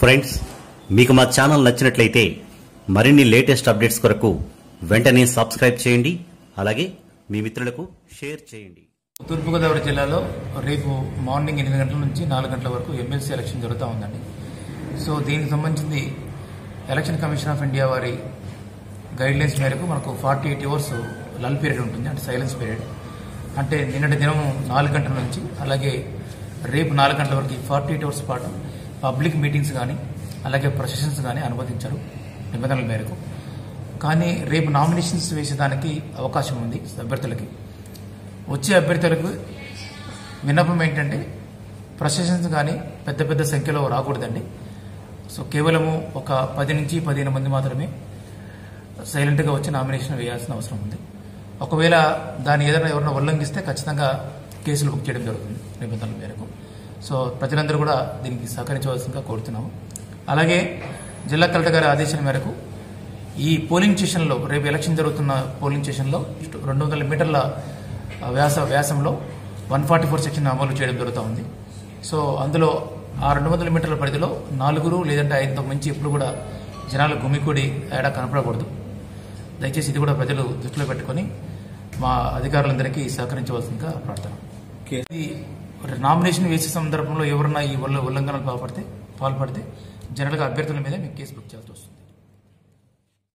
Friends మీకు మా channel నచ్చినట్లయితే మరిన్ని లేటెస్ట్ అప్డేట్స్ కొరకు వెంటనే సబ్స్క్రైబ్ చేయండి. అలాగే మీ మిత్రులకు షేర్ చేయండి. తూర్పుగోదావరి జిల్లాలో రేపు మార్నింగ్ ఎనిమిది గంటల నుంచి నాలుగు గంటల వరకు ఎమ్మెల్సీ ఎలక్షన్ జరుగుతూ ఉందండి. సో దీనికి సంబంధించింది ఎలక్షన్ కమిషన్ ఆఫ్ ఇండియా వారి గైడ్లైన్స్ మేరకు మనకు forty eight hours lull period ఉంటుంది అంటే సైలెన్స్ పీరియడ్. అంటే నిన్నటి దినం నాలుగు గంటల నుంచి అలాగే రేపు నాలుగు గంటల వరకు ఫార్టీ ఎయిట్ అవర్స్ పాటు పబ్లిక్ మీటింగ్స్ కానీ అలాగే ప్రొసెషన్స్ కానీ అనుమతించరు నిబంధనల మేరకు. కానీ రేపు నామినేషన్స్ వేసేదానికి అవకాశం ఉంది అభ్యర్థులకి. వచ్చే అభ్యర్థులకు విన్నపం ఏంటంటే ప్రొసెషన్స్ కానీ పెద్ద పెద్ద సంఖ్యలో రాకూడదండి. సో కేవలము ఒక పది నుంచి పదిహేను మంది మాత్రమే సైలెంట్గా వచ్చి నామినేషన్ వేయాల్సిన అవసరం ఉంది. ఒకవేళ దాన్ని ఏదైనా ఎవరైనా ఉల్లంఘిస్తే ఖచ్చితంగా కేసులు బుక్ చేయడం జరుగుతుంది నిబంధనల మేరకు. సో ప్రజలందరూ కూడా దీనికి సహకరించవలసిందిగా కోరుతున్నాము. అలాగే జిల్లా కలెక్టర్ గారి ఆదేశాల మేరకు ఈ పోలింగ్ స్టేషన్లో రేపు ఎలక్షన్ జరుగుతున్న పోలింగ్ స్టేషన్లో రెండు వందల మీటర్ల వ్యాస వ్యాసంలో వన్ ఫార్టీ ఫోర్ సెక్షన్ అమలు చేయడం జరుగుతూ ఉంది. సో అందులో ఆ రెండు వందల మీటర్ల పరిధిలో నాలుగురు లేదంటే ఐదుకు మించి ఎప్పుడు కూడా జనాలు గుమికూడి ఏడా కనపడకూడదు. దయచేసి ఇది కూడా ప్రజలు దృష్టిలో పెట్టుకొని మా అధికారులందరికీ సహకరించవలసిందిగా ప్రార్థన. నామినేషన్ వేసే సందర్భంలో ఎవరన్నా ఈ ఉల్లంఘనలు పాల్పడితే పాల్పడితే జనరల్గా అభ్యర్థుల మీద మీకు కేసు బుక్ చేయాల్సి వస్తుంది.